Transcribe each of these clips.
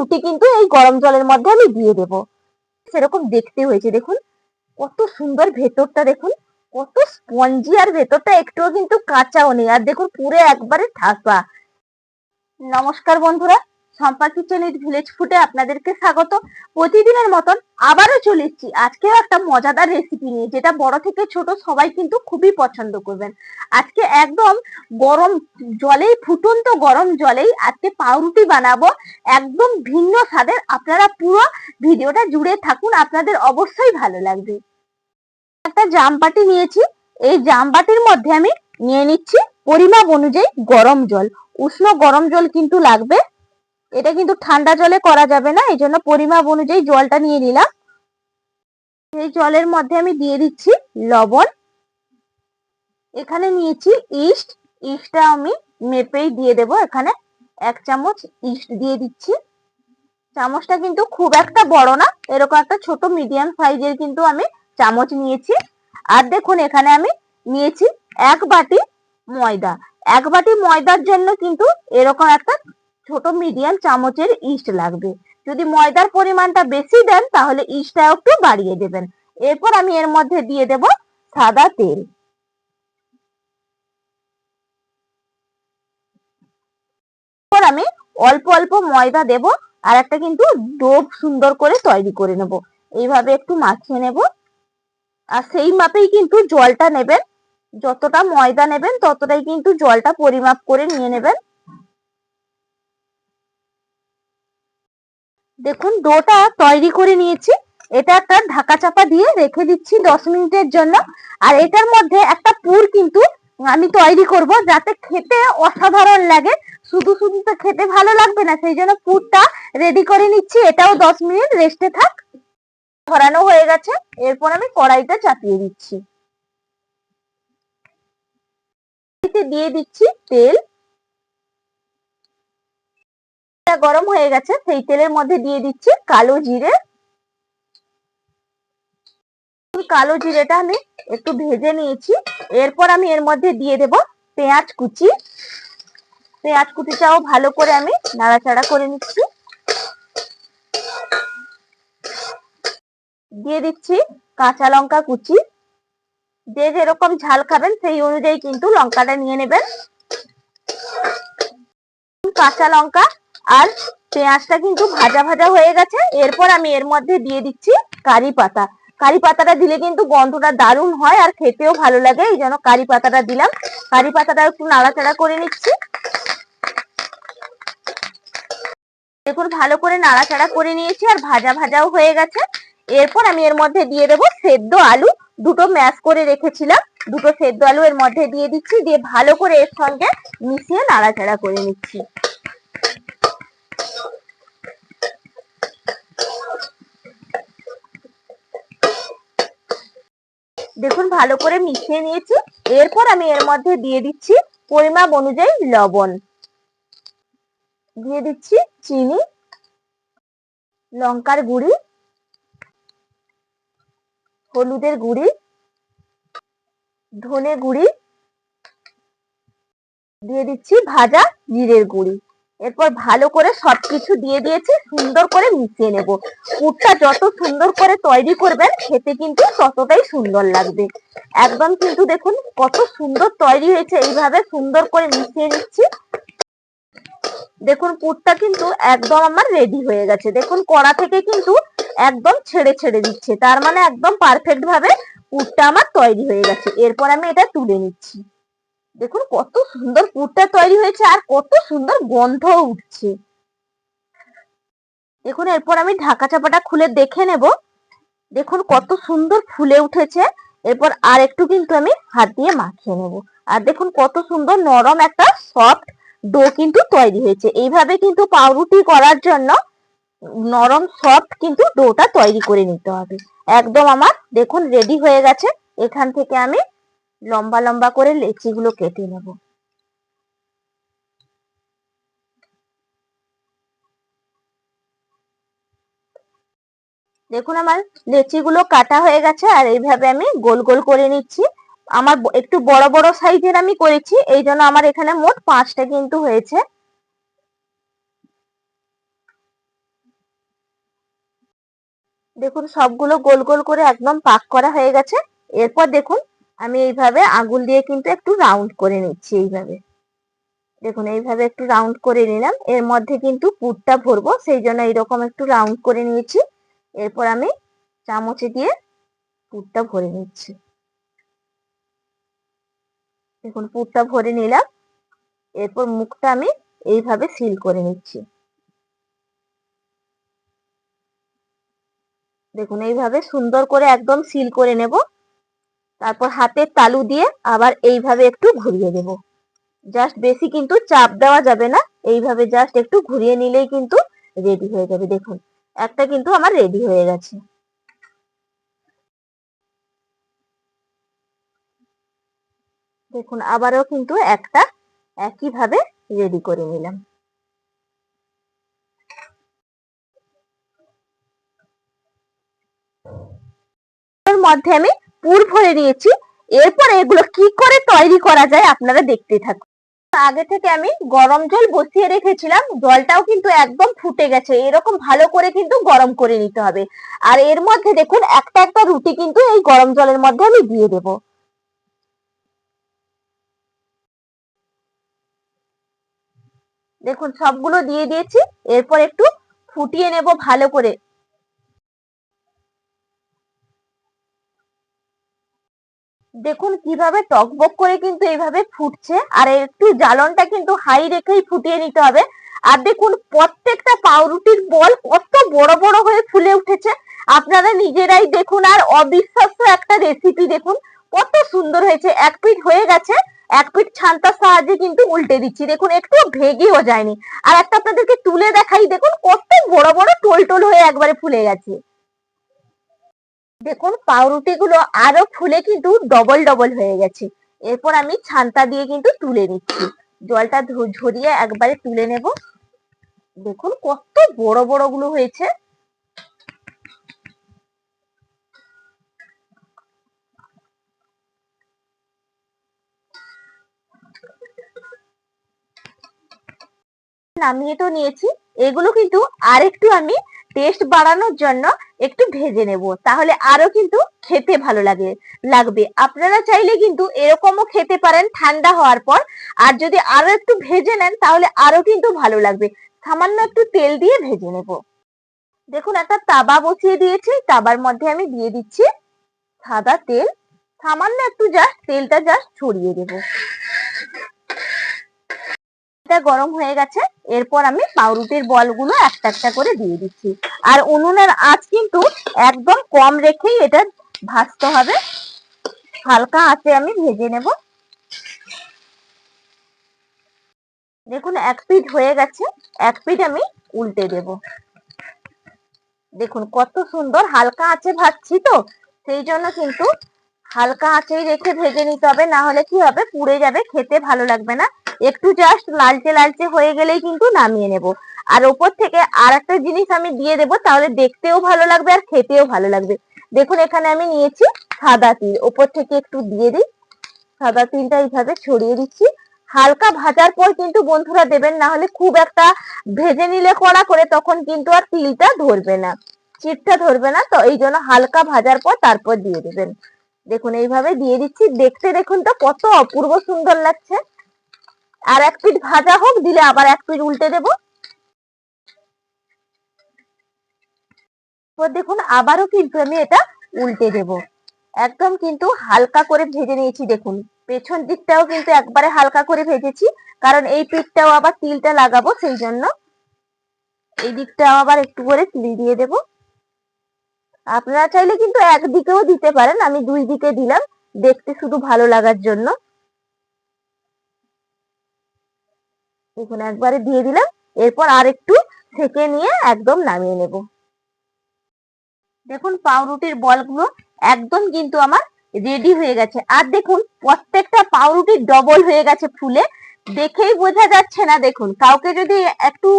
রুটি কিন্তু এই গরম জলের মধ্যে আমি দিয়ে দেব। সেরকম দেখতে হয়েছে, দেখুন। কত সুন্দর ভেতরটা, দেখুন। কত স্পঞ্জি আর ভেতরটা একটুও কিন্তু কাঁচাও নেই। আর দেখুন, পুরো একবারে ঠাসা নমস্কার বন্ধুরা। সম্পা কিচেন ভিলেজ ফুডে আপনাদেরকে স্বাগত। প্রতিদিনের মতন আবারও চলে এসেছি। আজকেও একটা মজাদার রেসিপি নিয়ে, যেটা বড় থেকে ছোট সবাই কিন্তু খুবই পছন্দ করবেন। আজকে একদম গরম জলেই, ফুটন্ত গরম জলেই আজকে পাউরুটি বানাবো। একদম ভিন্ন স্বাদের। আপনারা পুরো ভিডিওটা জুড়ে থাকুন। আপনাদের অবশ্যই ভালো লাগবে। একটা জামবাটি নিয়েছি। এই জামবাটির মধ্যে আমি নিয়ে নিচ্ছি পরিমাপ অনুযায়ী গরম জল। উষ্ণ গরম জল কিন্তু লাগবে। এটা কিন্তু ঠান্ডা জলে করা যাবে না এই জন্য পরিমাপ অনুযায়ী জলটা নিয়ে নিলাম। এই জলের মধ্যে আমি দিয়ে দিচ্ছি লবণ। এখানে নিয়েছি ইস্ট, ইস্টটা আমি মেপেই দিয়ে দেব। এখানে এক চামচ ইস্ট দিয়ে দিচ্ছি। চামচটা কিন্তু খুব একটা বড় না, এরকম একটা ছোট মিডিয়াম সাইজের কিন্তু আমি চামচ নিয়েছি। আর দেখুন, এখানে আমি নিয়েছি এক বাটি ময়দা। এক বাটি ময়দার জন্য কিন্তু এরকম একটা ছোট মিডিয়াম চামচের ইস্ট লাগবে। যদি ময়দার পরিমাণটা বেশি দেন, তাহলে ইস্টটা একটু বাড়িয়ে দেবেন। এরপর আমি এর মধ্যে দিয়ে দেব সাদা তেল। আমি অল্প অল্প ময়দা দেব আর একটা কিন্তু ডোব সুন্দর করে তৈরি করে নেব। এইভাবে একটু মাখিয়ে নেব। আর সেই মাপেই কিন্তু জলটা নেবেন। যতটা ময়দা নেবেন, ততটাই কিন্তু জলটা পরিমাপ করে নিয়ে নেবেন। দেখুন, ডোটা তৈরি করে নিয়েছি। এটা একটা ঢাকা চাপা দিয়ে রেখে দিচ্ছি দশ মিনিটের জন্য। আর এটার মধ্যে একটা পুর কিন্তু আমি তৈরি করব যাতে খেতে অসাধারণ লাগে। শুধু শুধু তো খেতে ভালো লাগবে না, সেই জন্য পুরটা রেডি করে নিচ্ছি। এটাও দশ মিনিট রেস্টে থাক। ধরানো হয়ে গেছে। এরপর আমি কড়াইটা চাপিয়ে দিচ্ছি। দিয়ে দিচ্ছি তেল। গরম হয়ে গেছে, সেই তেলের মধ্যে দিয়ে দিচ্ছি কালো জিরে। কালো জিরেটা আমি একটু ভেজে নিয়েছি। এরপর আমি এর মধ্যে দিয়ে দেব পেঁয়াজ কুচি। পেঁয়াজ কুচিটাও ভালো করে আমি নাড়াচাড়া করে নিচ্ছি। দিয়ে দিচ্ছি কাঁচা লঙ্কা কুচি। যে যেরকম ঝাল খাবেন সেই অনুযায়ী কিন্তু লঙ্কাটা নিয়ে নেবেন। কাঁচা লঙ্কা আর পেঁয়াজটা কিন্তু ভাজা ভাজা হয়ে গেছে। এরপর আমি এর মধ্যে দিয়ে দিচ্ছি কারি পাতা। কারি পাতাটা দিলে কিন্তু গন্ধটা দারুণ হয় আর খেতেও ভালো লাগে। এই জন্য কারি পাতাটা দিলাম। কারি পাতাটা একটু নাড়াচাড়া করে নিচ্ছি। দেখুন, ভালো করে নাড়াচাড়া করে নিয়েছি আর ভাজা ভাজাও হয়ে গেছে। এরপর আমি এর মধ্যে দিয়ে দেবো সেদ্ধ আলু। দুটো ম্যাশ করে রেখেছিলাম। দুটো সেদ্ধ আলু এর মধ্যে দিয়ে দিচ্ছি। দিয়ে ভালো করে এর সঙ্গে মিশিয়ে নাড়াচাড়া করে নিচ্ছি। দেখুন, ভালো করে মিশিয়ে নিয়েছি। এরপর আমি এর মধ্যে দিয়ে দিচ্ছি পরিমাপ অনুযায়ী লবণ। দিয়ে দিচ্ছি চিনি, লঙ্কার গুঁড়ি, হলুদের গুঁড়ি, ধনে গুঁড়ি, দিয়ে দিচ্ছি ভাজা জিরের গুঁড়ি। এরপর ভালো করে সবকিছু দিয়ে দিয়েছি, সুন্দর করে মিশিয়ে নেব। পুরটা যত সুন্দর করে তৈরি করবেন, খেতে কিন্তু ততটাই সুন্দর লাগবে। একদম কিন্তু দেখুন কত সুন্দর তৈরি হয়েছে, এইভাবে সুন্দর করে মিশিয়ে নিচ্ছি। দেখুন পুরটা কিন্তু একদম আমার রেডি হয়ে গেছে। দেখুন কড়া থেকে কিন্তু একদম ছেড়ে ছেড়ে দিচ্ছে। তার মানে একদম পারফেক্ট ভাবে পুরটা আমার তৈরি হয়ে গেছে। এরপর আমি এটা তুলে নিচ্ছি। দেখুন, কত সুন্দর পুরটা তৈরি হয়েছে আর কত সুন্দর গন্ধ উঠছে। দেখুন, এরপর আমি ঢাকা চাপাটা খুলে দেখে নেব। দেখুন, কত সুন্দর ফুলে উঠেছে। এরপর আর একটু কিন্তু আমি হাত দিয়ে মাখিয়ে নেব। আর দেখুন, কত সুন্দর নরম একটা সফট ডো কিন্তু তৈরি হয়েছে। এইভাবে কিন্তু পাউরুটি করার জন্য নরম, সফট কিন্তু ডোটা তৈরি করে নিতে হবে। একদম আমার, দেখুন রেডি হয়ে গেছে। এখান থেকে আমি লম্বা লম্বা করে লেচিগুলো কেটে নেব। দেখুন আমার লেচিগুলো কাটা হয়ে গেছে আর এইভাবে আমি গোল গোল করে নিচ্ছি। আমার একটু বড় বড় সাইজের আমি করেছি, এই জন্য আমার এখানে মোট পাঁচটা কিন্তু হয়েছে। দেখুন সবগুলো গোল গোল করে একদম পাক করা হয়ে গেছে। এরপর দেখুন আমি এইভাবে আঙুল দিয়ে কিন্তু একটু রাউন্ড করে নিচ্ছি এইভাবে। দেখুন, এইভাবে একটু রাউন্ড করে নিলাম। এর মধ্যে কিন্তু পুরটা ভরবো, সেই জন্য এইরকম একটু রাউন্ড করে নিয়েছি। এরপর আমি চামচে দিয়ে পুরটা ভরে নিচ্ছি। দেখুন, পুরটা ভরে নিলাম। এরপর মুখটা আমি এইভাবে সিল করে নিচ্ছি। দেখুন, এইভাবে সুন্দর করে একদম সিল করে নেব। তারপর হাতের তালু দিয়ে আবার এইভাবে একটু ঘুরিয়ে দেব। জাস্ট বেশি কিন্তু চাপ দেওয়া যাবে না। এইভাবে জাস্ট একটু ঘুরিয়ে নিলেই কিন্তু রেডি হয়ে যাবে। দেখুন, একটা কিন্তু আমার রেডি হয়ে গেছে। দেখুন, আবারও কিন্তু একটা একইভাবে রেডি করে নিলাম। মধ্যে আমি পুর ভরে নিয়েছি। এরপর এগুলো কি করে তৈরি করা যায় আপনারা দেখতে থাকুন। আগে থেকে আমি গরম জল বসিয়ে রেখেছিলাম, জলটাও কিন্তু একদম ফুটে গেছে। এরকম ভালো করে কিন্তু গরম করে নিতে হবে। আর এর মধ্যে দেখুন, একটা একটা রুটি কিন্তু এই গরম জলের মধ্যে আমি দিয়ে দেব। দেখুন, সবগুলো দিয়ে দিয়েছি। এরপর একটু ফুটিয়ে নেব ভালো করে। দেখুন কীভাবে টকবক করে কিন্তু এইভাবে ফুটছে, আর একটু জ্বালনটা কিন্তু হাই রেখেই ফুটিয়ে নিতে হবে। আর দেখুন প্রত্যেকটা পাউরুটির বল কত বড় বড় হয়ে ফুলে উঠেছে। আপনারা নিজেরাই দেখুন, আর অবিশ্বাস্য একটা রেসিপি দেখুন, কত সুন্দর হয়েছে। এক পিঠ হয়ে গেছে, এক পিঠ ছান্তার সাহায্যে কিন্তু উল্টে দিচ্ছি। দেখুন, একটু ভেগেও যায়নি। আর একটা আপনাদেরকে তুলে দেখাই, দেখুন কত বড় বড় টোল টোল হয়ে একবারে ফুলে গেছে। দেখুন পাউরুটি গুলো আরও ফুলে কিন্তু ডবল ডবল হয়ে গেছে। এরপর আমি ছান্তা দিয়ে কিন্তু তুলে নিচ্ছি। জলটা ঝরিয়ে একবারে তুলে নেব। দেখুন, কত বড় বড়গুলো হয়েছে। নামিয়ে তো নিয়েছি। এগুলো কিন্তু আরেকটু আমি টেস্ট বাড়ানোর জন্য একটু ভেজে নেব। তাহলে আরও কিন্তু খেতে ভালো লাগে, লাগবে। আপনারা চাইলে কিন্তু এরকমও খেতে পারেন ঠান্ডা হওয়ার পর। আর যদি আরও একটু ভেজে নেন, তাহলে আরও কিন্তু ভালো লাগবে। সামান্য একটু তেল দিয়ে ভেজে নেব। দেখুন, একটা তাবা বসিয়ে দিয়েছি। তাবার মধ্যে আমি দিয়ে দিচ্ছি সাদা তেল। সামান্য একটু জাস্ট তেলটা জাস্ট ছড়িয়ে দেবো। তেলটা গরম হয়ে গেছে, এরপর আমি পাউরুটির বলগুলো একটা একটা করে দিয়ে দিচ্ছি। আর উনুনের আঁচ কিন্তু একদম কম রেখেই এটা ভাজতে হবে। হালকা আঁচে আমি ভেজে নেব। দেখুন, এক পিঠ হয়ে গেছে, এক পিঠ আমি উল্টে দেব। দেখুন, কত সুন্দর হালকা আঁচে ভাজছি তো, সেই জন্য কিন্তু হালকা আঁচেই রেখে ভেজে নিতে হবে, না হলে কি হবে, পুড়ে যাবে, খেতে ভালো লাগবে না। একটু জাস্ট লালচে লালচে হয়ে গেলেই কিন্তু নামিয়ে নেব। আর ওপর থেকে আর একটা জিনিস আমি দিয়ে দেবো, তাহলে দেখতেও ভালো লাগবে আর খেতেও ভালো লাগবে। দেখুন, এখানে আমি নিয়েছি সাদা তিল। ওপর থেকে একটু দিয়ে দিই। সাদা তিলটা এইভাবে ছড়িয়ে দিচ্ছি। হালকা ভাজার পর কিন্তু বন্ধুরা দেবেন, না হলে খুব একটা ভেজে নিলে কড়া করে তখন কিন্তু আর তিলটা ধরবে না, চিটটা ধরবে না। তো এই জন্য হালকা ভাজার পর তারপর দিয়ে দেবেন। দেখুন, এইভাবে দিয়ে দিচ্ছি। দেখতে দেখুন তো কত অপূর্ব সুন্দর লাগছে। আর এক পিঠ ভাজা হোক, দিলে আবার এক পিঠ উল্টে দেব। দেখুন, আবারও কিন্তু আমি এটা উল্টে দেব। একদম কিন্তু হালকা করে ভেজে নিয়েছি, দেখুন। পেছন দিকটাও কিন্তু একবারে হালকা করে ভেজেছি, কারণ এই পিঠটাও আবার তিলটা লাগাবো সেই জন্য। এই দিকটাও আবার একটু করে তিল দিয়ে দেব। আপনারা চাইলে কিন্তু একদিকেও দিতে পারেন, আমি দুই দিকে দিলাম, দেখতে শুধু ভালো লাগার জন্য। দেখুন একবারে দিয়ে দিলাম। এরপর আর একটু সেকে নিয়ে একদম নামিয়ে নেব। দেখুন পাউরুটির বলগুলো একদম কিন্তু আমার রেডি হয়ে গেছে। আর দেখুন প্রত্যেকটা পাউরুটি ডবল হয়ে গেছে ফুলে। দেখেই বোঝা যাচ্ছে না দেখুন। কাউকে যদি একটু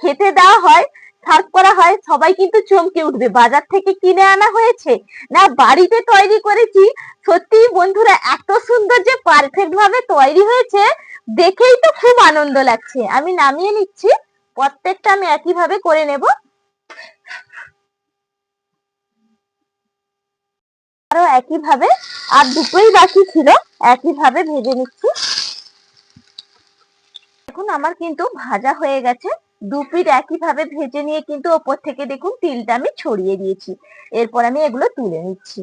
খেতে দেওয়া হয়, সার্ভ করা হয়, সবাই কিন্তু চমকে উঠবে। বাজার থেকে কিনে আনা হয়েছে। না, বাড়িতে তৈরি করেছি। সত্যি বন্ধুরা, এত সুন্দর যে পারফেক্ট ভাবে তৈরি হয়েছে। দেখেই তো খুব আনন্দ লাগছে। আমি নামিয়ে নিচ্ছি, প্রত্যেকটা আমি একইভাবে করে নেব। আরও একই ভাবে আর দুটোই বাকি ছিল একই ভাবে ভেজে নিচ্ছি। দেখুন, আমার কিন্তু ভাজা হয়ে গেছে। দু পিঠ একই ভাবে ভেজে নিয়ে কিন্তু ওপর থেকে দেখুন, তিলটা আমি ছড়িয়ে দিয়েছি। এরপর আমি এগুলো তুলে নিচ্ছি।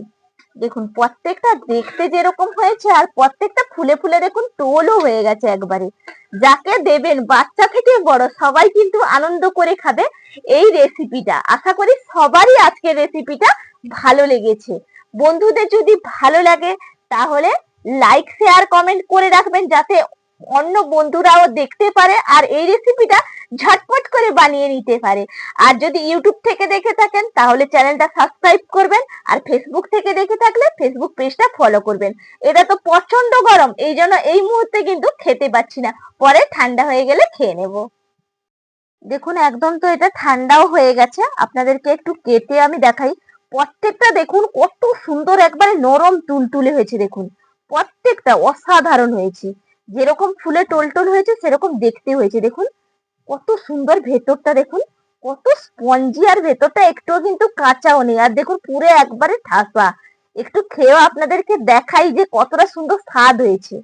দেখুন, প্রত্যেকটা দেখতে যেরকম হয়েছে আর প্রত্যেকটা ফুলে ফুলে দেখুন টোলও হয়ে গেছে একবারে। যাকে দেবেন, বাচ্চা থেকে বড়, সবাই কিন্তু আনন্দ করে খাবে এই রেসিপিটা আশা করি সবারই আজকের রেসিপিটা ভালো লেগেছে। বন্ধুদের যদি ভালো লাগে, তাহলে লাইক শেয়ার কমেন্ট করে রাখবেন যাতে অন্য বন্ধুরাও দেখতে পারে আর এই রেসিপিটা ঝটপট করে বানিয়ে নিতে পারে। আর যদি ইউটিউব থেকে দেখে থাকেন, তাহলে চ্যানেলটা সাবস্ক্রাইব করবেন আর ফেসবুক থেকে দেখে থাকলে ফেসবুক পেজটা ফলো করবেন। এটা তো প্রচণ্ড গরম, এই জন্য এই মুহূর্তে কিন্তু খেতে পাচ্ছি না। পরে ঠান্ডা হয়ে গেলে খেয়ে নেব। দেখুন, একদম তো এটা ঠান্ডাও হয়ে গেছে। আপনাদেরকে একটু কেটে আমি দেখাই। প্রত্যেকটা দেখুন, কত সুন্দর, একবারে নরম, তুলতুলে হয়েছে দেখুন। প্রত্যেকটা অসাধারণ হয়েছে। যেরকম ফুলে টোলটোল হয়েছে, সেরকম দেখতে হয়েছে। দেখুন, কত সুন্দর ভেতরটা দেখুন, কত স্পঞ্জি আর ভেতরটা একটুও কিন্তু কাঁচাও নেই। আর দেখুন, পুরো একবারে ঠাসা। একটু খেয়েও আপনাদেরকে দেখাই যে কতটা সুন্দর স্বাদ হয়েছে।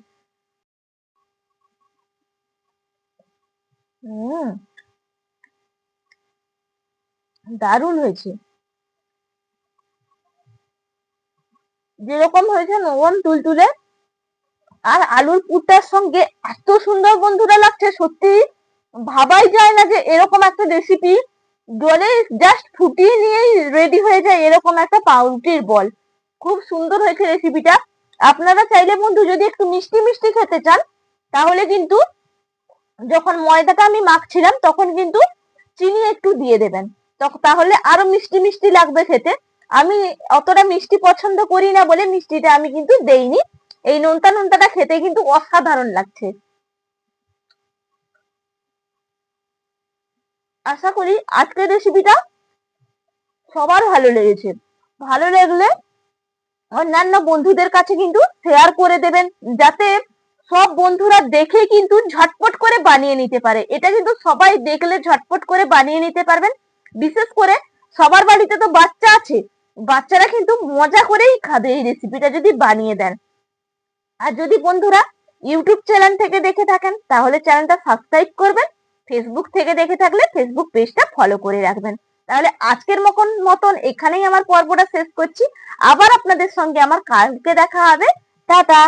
দারুণ হয়েছে। যেরকম হয়েছে নরম তুলতুলে আর আলুর পুরটার সঙ্গে এত সুন্দর বন্ধুরা লাগছে, সত্যি ভাবাই যায় না যে এরকম একটা রেসিপি জলে জাস্ট ফুটিয়ে নিয়েই রেডি হয়ে যায় এরকম একটা পাউরুটির বল। খুব সুন্দর হয়েছে রেসিপিটা আপনারা চাইলে বন্ধু যদি একটু মিষ্টি মিষ্টি খেতে চান, তাহলে কিন্তু যখন ময়দাটা আমি মাখছিলাম, তখন কিন্তু চিনি একটু দিয়ে দেবেন। তাহলে আরও মিষ্টি মিষ্টি লাগবে খেতে। আমি অতটা মিষ্টি পছন্দ করি না বলে মিষ্টিটা আমি কিন্তু দেইনি। এই নোনতা নোনতাটা খেতে কিন্তু অসাধারণ লাগছে। আশা করি আজকের রেসিপিটা সবার ভালো লেগেছে। ভালো লাগলে অন্যান্য বন্ধুদের কাছে কিন্তু শেয়ার করে দেবেন, যাতে সব বন্ধুরা দেখে কিন্তু ঝটপট করে বানিয়ে নিতে পারে। এটা কিন্তু সবাই দেখলে ঝটপট করে বানিয়ে নিতে পারবেন। বিশেষ করে সবার বাড়িতে তো বাচ্চা আছে, বাচ্চারা কিন্তু মজা করেই খাবে এই রেসিপিটা যদি বানিয়ে দেন। আর যদি বন্ধুরা ইউটিউব চ্যানেল থেকে দেখে থাকেন, তাহলে চ্যানেলটা সাবস্ক্রাইব করবেন ফেসবুক থেকে দেখে থাকলে ফেসবুক পেজটা ফলো করে রাখবেন। তাহলে আজকের মতন মতন এখানেই আমার পর্বটা শেষ করছি। আবার আপনাদের সঙ্গে আমার কালকে দেখা হবে। টাটা!